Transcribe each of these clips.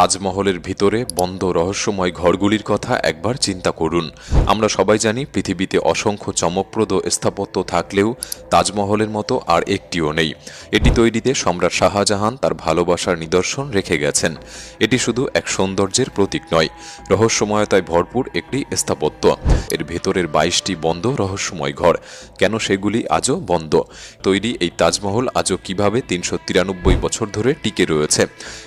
তাজমহলের ভিতরে বন্ধ রহস্যময় ঘরগুলির কথা একবার চিন্তা করুন। আমরা সবাই জানি পৃথিবীতে অসংখ্য চমকপ্রদ স্থাপত্য থাকলেও তাজমহলের মতো আর একটিও নেই। এটি তৈরিতে সম্রাট শাহজাহান তার ভালোবাসার নিদর্শন রেখে গেছেন। এটি শুধু এক সৌন্দর্যের প্রতীক নয়, রহস্যময়তায় ভরপুর একটি স্থাপত্য। এর ভেতরের বাইশটি বন্ধ রহস্যময় ঘর। কেন সেগুলি আজও বন্ধ? তৈরি এই তাজমহল আজও কীভাবে তিনশো তিরানব্বই বছর ধরে টিকে রয়েছে?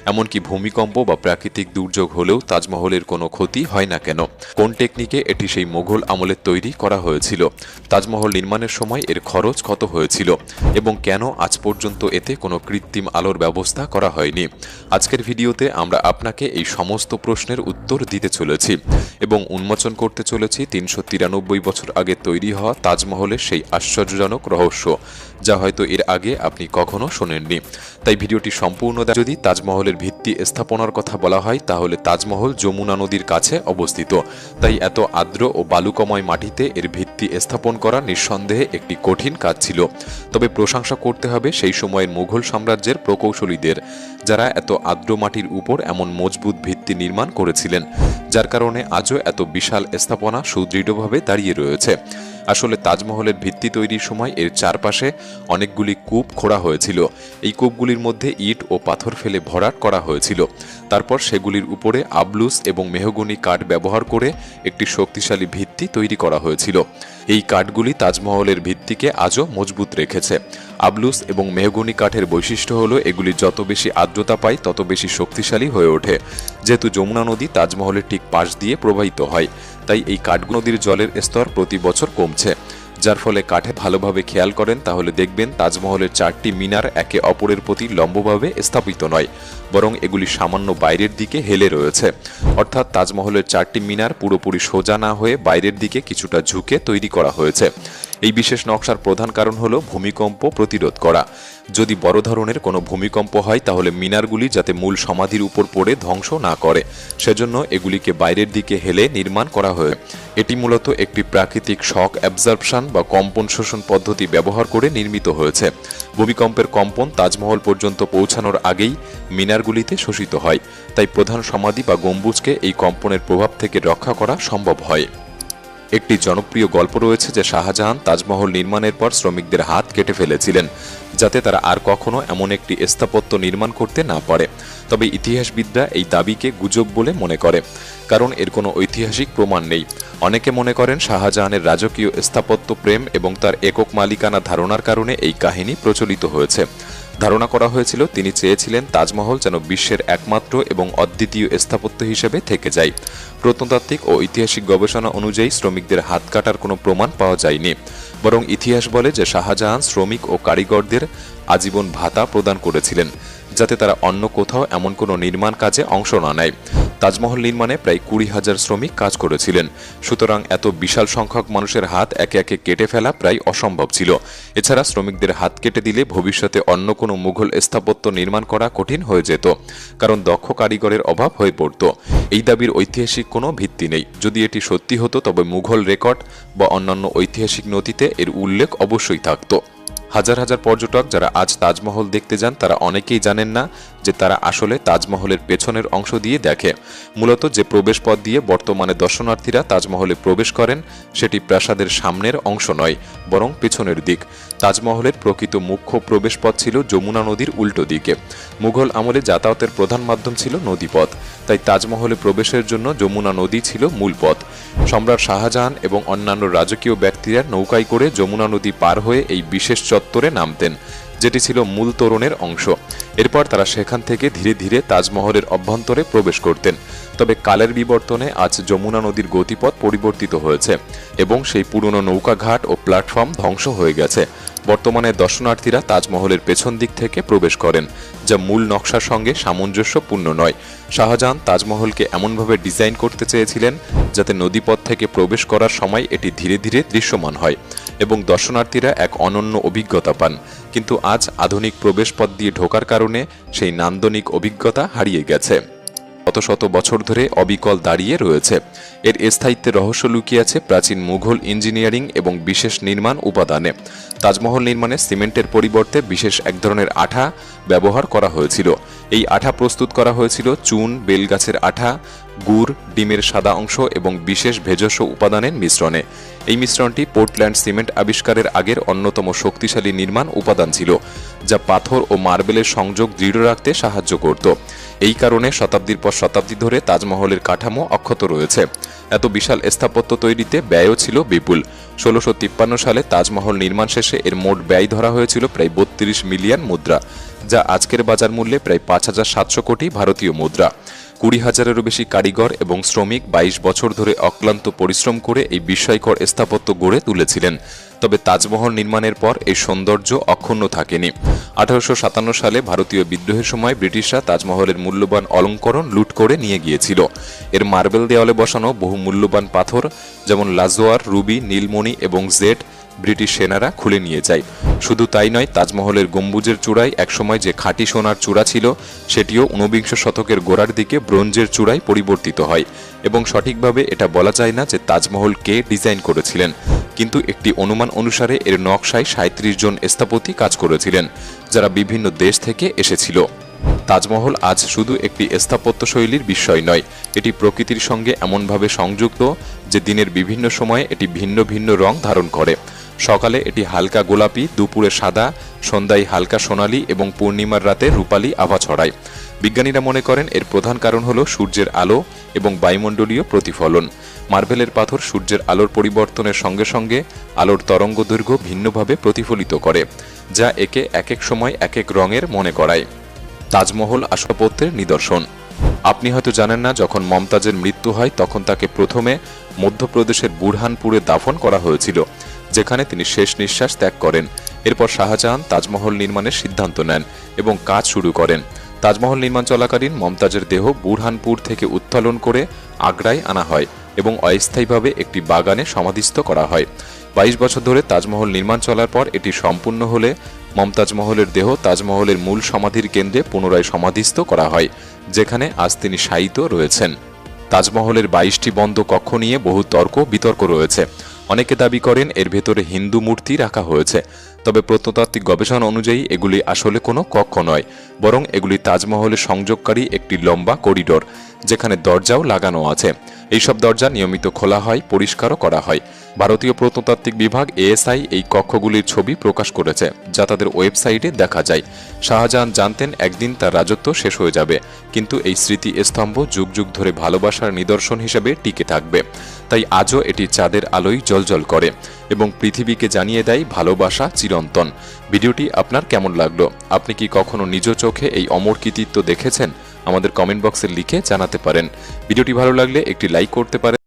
এমনকি ভূমিকম্প বা প্রাকৃতিক দুর্যোগ হলেও তাজমহলের কোনো ক্ষতি হয় না কেন? কোন টেকনিকে এটি সেই মোগল আমলের তৈরি করা হয়েছিল? তাজমহল নির্মাণের সময় এর খরচ কত হয়েছিল? এবং কেন আজ পর্যন্ত এতে কোনো কৃত্রিম আলোর ব্যবস্থা করা হয়নি? আজকের ভিডিওতে আমরা আপনাকে এই সমস্ত প্রশ্নের উত্তর দিতে চলেছি এবং উন্মোচন করতে চলেছি তিনশো তিরানব্বই বছর আগে তৈরি হওয়া তাজমহলের সেই আশ্চর্যজনক রহস্য। যা হয়তো এর আগে আপনি কখনো শোনেননি। তাই ভিডিওটি সম্পূর্ণ যদি তাজমহলের ভিত্তি স্থাপনার কথা বলা হয়, তাহলে তাজমহল যমুনা নদীর কাছে অবস্থিত। তাই এত আর্দ্র ও বালুকময় মাটিতে এর ভিত্তি স্থাপন করা নিঃসন্দেহে একটি কঠিন কাজ ছিল। তবে প্রশংসা করতে হবে সেই সময়ের মুঘল সাম্রাজ্যের প্রকৌশলীদের। যারা এত আর্দ্র মাটির উপর এমন মজবুত ভিত্তি নির্মাণ করেছিলেন, যার কারণে আজও এত বিশাল স্থাপনা সুদৃঢ়ভাবে দাঁড়িয়ে রয়েছে। আসলে তাজমহলের ভিত্তি তৈরির সময় এর চারপাশে অনেকগুলি কূপ খোঁড়া হয়েছিল। এই কূপগুলির মধ্যে ইট ও পাথর ফেলে ভরাট করা হয়েছিল। তারপর সেগুলির উপরে আবলুস এবং মেহগনি কাঠ ব্যবহার করে একটি শক্তিশালী ভিত্তি তৈরি করা হয়েছিল। এই কাঠগুলি তাজমহলের ভিত্তিকে আজও মজবুত রেখেছে। আবলুস এবং মেহগুনি কাঠের বৈশিষ্ট্য হলো এগুলি যত বেশি আর্দ্রতা পায়, তত বেশি শক্তিশালী হয়ে ওঠে। যেহেতু যমুনা নদী তাজমহলের ঠিক পাশ দিয়ে প্রবাহিত হয়, তাই এই কাঠগুলো নদীর জলের স্তর প্রতি বছর কমছে। যার ফলে কাঠে ভালোভাবে খেয়াল করেন, তাহলে দেখবেন তাজমহলের চারটি মিনার একে অপরের প্রতি লম্বভাবে স্থাপিত নয়, বরং এগুলি সামান্য বাইরের দিকে হেলে রয়েছে। অর্থাৎ তাজমহলের চারটি মিনার পুরোপুরি সোজা না হয়ে বাইরের দিকে কিছুটা ঝুঁকে তৈরি করা হয়েছে। এই বিশেষ নকশার প্রধান কারণ হলো ভূমিকম্প প্রতিরোধ করা। যদি বড় ধরনের কোনো ভূমিকম্প হয়, তাহলে মিনারগুলি যাতে মূল সমাধির উপর পড়ে ধ্বংস না করে। সেজন্য এগুলিকে বাইরের দিকে হেলে নির্মাণ করা হয়। এটি মূলত একটি প্রাকৃতিক শক অ্যাবজর্পশন বা কম্পন শোষণ পদ্ধতি ব্যবহার করে নির্মিত হয়েছে। ভূমিকম্পের কম্পন তাজমহল পর্যন্ত পৌঁছানোর আগেই মিনারগুলিতে শোষিত হয়। তাই প্রধান সমাধি বা গম্বুজকে এই কম্পনের প্রভাব থেকে রক্ষা করা সম্ভব হয়। একটি জনপ্রিয় গল্প রয়েছে যে শাহজাহান তাজমহল নির্মাণের পর শ্রমিকদের হাত কেটে ফেলেছিলেন, যাতে তারা আর কখনো এমন একটি স্থাপত্য নির্মাণ করতে না পারে। তবে ইতিহাসবিদরা এই দাবিকে গুজব বলে মনে করে, কারণ এর কোনো ঐতিহাসিক প্রমাণ নেই। অনেকে মনে করেন শাহজাহানের রাজকীয় স্থাপত্য প্রেম এবং তার একক মালিকানা ধারণার কারণে এই কাহিনী প্রচলিত হয়েছে। ধারণা করা হয়েছিল তিনি চেয়েছিলেন তাজমহল যেন বিশ্বের একমাত্র এবং অদ্বিতীয় স্থাপত্য হিসেবে থেকে যায়। প্রত্নতাত্ত্বিক ও ঐতিহাসিক গবেষণা অনুযায়ী শ্রমিকদের হাত কাটার কোনো প্রমাণ পাওয়া যায়নি। বরং ইতিহাস বলে যে শাহজাহান শ্রমিক ও কারিগরদের আজীবন ভাতা প্রদান করেছিলেন, যাতে তারা অন্য কোথাও এমন কোনো নির্মাণ কাজে অংশ না নেয়। তাজমহল নির্মাণে প্রায় কুড়ি হাজার শ্রমিক কাজ করেছিলেন। সুতরাং এত বিশাল সংখ্যক মানুষের হাত একে একে কেটে ফেলা প্রায় অসম্ভব ছিল। এছাড়া শ্রমিকদের হাত কেটে দিলে ভবিষ্যতে অন্য কোনো মুঘল স্থাপত্য নির্মাণ করা কঠিন হয়ে যেত, কারণ দক্ষ কারিগরের অভাব হয়ে পড়ত। এই দাবির ঐতিহাসিক কোনো ভিত্তি নেই। যদি এটি সত্যি হতো, তবে মুঘল রেকর্ড বা অন্যান্য ঐতিহাসিক নথিতে এর উল্লেখ অবশ্যই থাকত। হাজার হাজার পর্যটক যারা আজ তাজমহল দেখতে যান, তারা অনেকেই জানেন না যে তারা আসলে তাজমহলের পেছনের অংশ দিয়ে দেখে। মূলত যে প্রবেশপথ দিয়ে বর্তমানে দর্শনার্থীরা তাজমহলে প্রবেশ করেন, সেটি প্রাসাদের সামনের অংশ নয়, বরং পেছনের দিক। তাজমহলের প্রকৃত মুখ্য প্রবেশপথ ছিল যমুনা নদীর উল্টো দিকে। মুঘল আমলে যাতায়াতের প্রধান মাধ্যম ছিল নদীপথ, তাই তাজমহলে প্রবেশের জন্য যমুনা নদী ছিল মূল পথ। সম্রাট শাহজাহান এবং অন্যান্য রাজকীয় ব্যক্তিরা নৌকায় করে যমুনা নদী পার হয়ে এই বিশেষ চত্বরে নামতেন, যেটি ছিল মূল তোরণের অংশ। এরপর তারা সেখান থেকে ধীরে ধীরে তাজমহলের অভ্যন্তরে প্রবেশ করতেন। তবে কালের বিবর্তনে আজ যমুনা নদীর গতিপথ পরিবর্তিত হয়েছে এবং সেই পুরনো নৌকাঘাট ও প্ল্যাটফর্ম ধ্বংস হয়ে গেছে। বর্তমানে দর্শনার্থীরা তাজমহলের পেছন দিক থেকে প্রবেশ করেন, যা মূল নকশার সঙ্গে সামঞ্জস্যপূর্ণ নয়। শাহজাহান তাজমহলকে এমনভাবে ডিজাইন করতে চেয়েছিলেন যাতে নদীপথ থেকে প্রবেশ করার সময় এটি ধীরে ধীরে দৃশ্যমান হয় এবং দর্শনার্থীরা এক অনন্য অভিজ্ঞতা পান। কিন্তু আজ আধুনিক প্রবেশপথ দিয়ে ঢোকার কারণে সেই নান্দনিক অভিজ্ঞতা হারিয়ে গেছে। শত শত বছর ধরে অবিকল দাঁড়িয়ে রয়েছে। এর স্থায়িত্বের রহস্য লুকিয়ে আছে প্রাচীন মুঘল ইঞ্জিনিয়ারিং এবং বিশেষ নির্মাণ উপাদানে। তাজমহল নির্মাণে সিমেন্টের পরিবর্তে বিশেষ এক ধরনের আঠা ব্যবহার করা হয়েছিল। এই আঠা প্রস্তুত করা হয়েছিল চুন, বেলগাছের আঠা, গুড়, ডিমের সাদা অংশ এবং বিশেষ ভেষজ উপাদানের মিশ্রণে। এই মিশ্রণটি পোর্টল্যান্ড সিমেন্ট আবিষ্কারের আগের অন্যতম শক্তিশালী নির্মাণ উপাদান ছিল। যা পাথর ও মার্বেলের সংযোগ দৃঢ় রাখতে সাহায্য করত। এই কারণে শতাব্দীর পর শতাব্দী ধরে তাজমহলের কাঠামো অক্ষত রয়েছে। এত বিশাল স্থাপত্য তৈরিতে ব্যয়ও ছিল বিপুল। ষোলোশো সালে তাজমহল নির্মাণ শেষে এর মোট ব্যয় ধরা হয়েছিল প্রায় বত্রিশ মিলিয়ন মুদ্রা, যা আজকের বাজার মূল্যে প্রায় পাঁচ হাজার সাতশো কোটি ভারতীয় মুদ্রা। কুড়ি হাজারেরও বেশি কারিগর এবং শ্রমিক বাইশ বছর ধরে অক্লান্ত পরিশ্রম করে এই বিস্ময়কর স্থাপত্য গড়ে তুলেছিলেন। তবে তাজমহল নির্মাণের পর এই সৌন্দর্য অক্ষুণ্ণ থাকেনি। আঠারোশো সাতান্ন সালে ভারতীয় বিদ্রোহের সময় ব্রিটিশরা তাজমহলের মূল্যবান অলঙ্করণ লুট করে নিয়ে গিয়েছিল। এর মার্বেল দেওয়ালে বসানো বহু মূল্যবান পাথর, যেমন লাজোয়ার, রুবি, নীলমণি এবং জেড ব্রিটিশ সেনারা খুলে নিয়ে যায়। শুধু তাই নয়, তাজমহলের গম্বুজের চূড়ায় একসময় যে খাঁটি সোনার চূড়া ছিল, সেটিও ঊনবিংশ শতকের গোড়ার দিকে ব্রোঞ্জের চূড়ায় পরিবর্তিত হয় এবং সঠিকভাবে এটা বলা যায় না যে তাজমহল কে ডিজাইন করেছিলেন। কিন্তু একটি অনুমান অনুসারে এর নকশায় সাঁত্রিশ জন স্থাপতি কাজ করেছিলেন, যারা বিভিন্ন দেশ থেকে এসেছিল। তাজমহল আজ শুধু একটি স্থাপত্য শৈলীর বিষয় নয়, এটি প্রকৃতির সঙ্গে এমনভাবে সংযুক্ত যে দিনের বিভিন্ন সময়ে এটি ভিন্ন ভিন্ন রং ধারণ করে। সকালে এটি হালকা গোলাপি, দুপুরে সাদা, সন্ধ্যায় হালকা সোনালী এবং পূর্ণিমার রাতে রূপালী আভা ছড়ায়। বিজ্ঞানীরা মনে করেন এর প্রধান কারণ হল সূর্যের আলো এবং বায়ুমণ্ডলীয় প্রতিফলন। মার্বেলের পাথর সূর্যের আলোর পরিবর্তনের সঙ্গে সঙ্গে আলোর তরঙ্গ দৈর্ঘ্য ভিন্নভাবে প্রতিফলিত করে, যা একে এক এক সময় এক এক রঙের মনে করায়। তাজমহল আসবাবপত্রের নিদর্শন। আপনি হয়তো জানেন না, যখন মমতাজের মৃত্যু হয়, তখন তাকে প্রথমে মধ্যপ্রদেশের বুরহানপুরে দাফন করা হয়েছিল। যেখানে তিনি শেষ নিঃশ্বাস ত্যাগ করেন। এরপর শাহজাহান তাজমহল নির্মাণের সিদ্ধান্ত নেন এবং কাজ শুরু করেন। তাজমহল নির্মাণ চলাকালীন মমতাজের দেহ বুরহানপুর থেকে উত্তোলন করে আগ্রায় আনা হয় এবং অস্থায়ীভাবে একটি বাগানে সমাধিস্থ করা হয়। বাইশ বছর ধরে তাজমহল নির্মাণ চলার পর এটি সম্পূর্ণ হলে মমতাজ মহলের দেহ তাজমহলের মূল সমাধির কেন্দ্রে পুনরায় সমাধিস্থ করা হয়, যেখানে আজ তিনি শায়িত রয়েছেন। তাজমহলের বাইশটি বন্ধ কক্ষ নিয়ে বহু তর্ক বিতর্ক রয়েছে। অনেকে দাবি করেন এর ভেতরে হিন্দু মূর্তি রাখা হয়েছে। তবে প্রত্নতাত্ত্বিক গবেষণা অনুযায়ী এগুলি আসলে কোনো কক্ষ নয়, বরং এগুলি তাজমহলের সংযোগকারী একটি লম্বা করিডোর, যেখানে দরজাও লাগানো আছে। এইসব দরজা নিয়মিত খোলা হয়, পরিষ্কারও করা হয়। ভারতীয় প্রত্নতাত্ত্বিক বিভাগ এএসআই এই কক্ষগুলির ছবি প্রকাশ করেছে, যা তাদের ওয়েবসাইটে দেখা যায়। শাহজাহান জানতেন, একদিন তার রাজত্ব শেষ হয়ে যাবে, কিন্তু এই স্মৃতি স্তম্ভ যুগ যুগ ধরে ভালোবাসার নিদর্শন হিসেবে টিকে থাকবে। তাই আজও এটি চাঁদের আলোয় জলজল করে এবং পৃথিবীকে জানিয়ে দেয় ভালোবাসা চিরন্তন। ভিডিওটি আপনার কেমন লাগল? আপনি কি কখনো নিজ চোখে এই অমর কৃতিত্ব দেখেছেন? আমাদের কমেন্ট বক্সে লিখে জানাতে পারেন। ভিডিওটি ভালো লাগলে একটি লাইক করতে পারেন।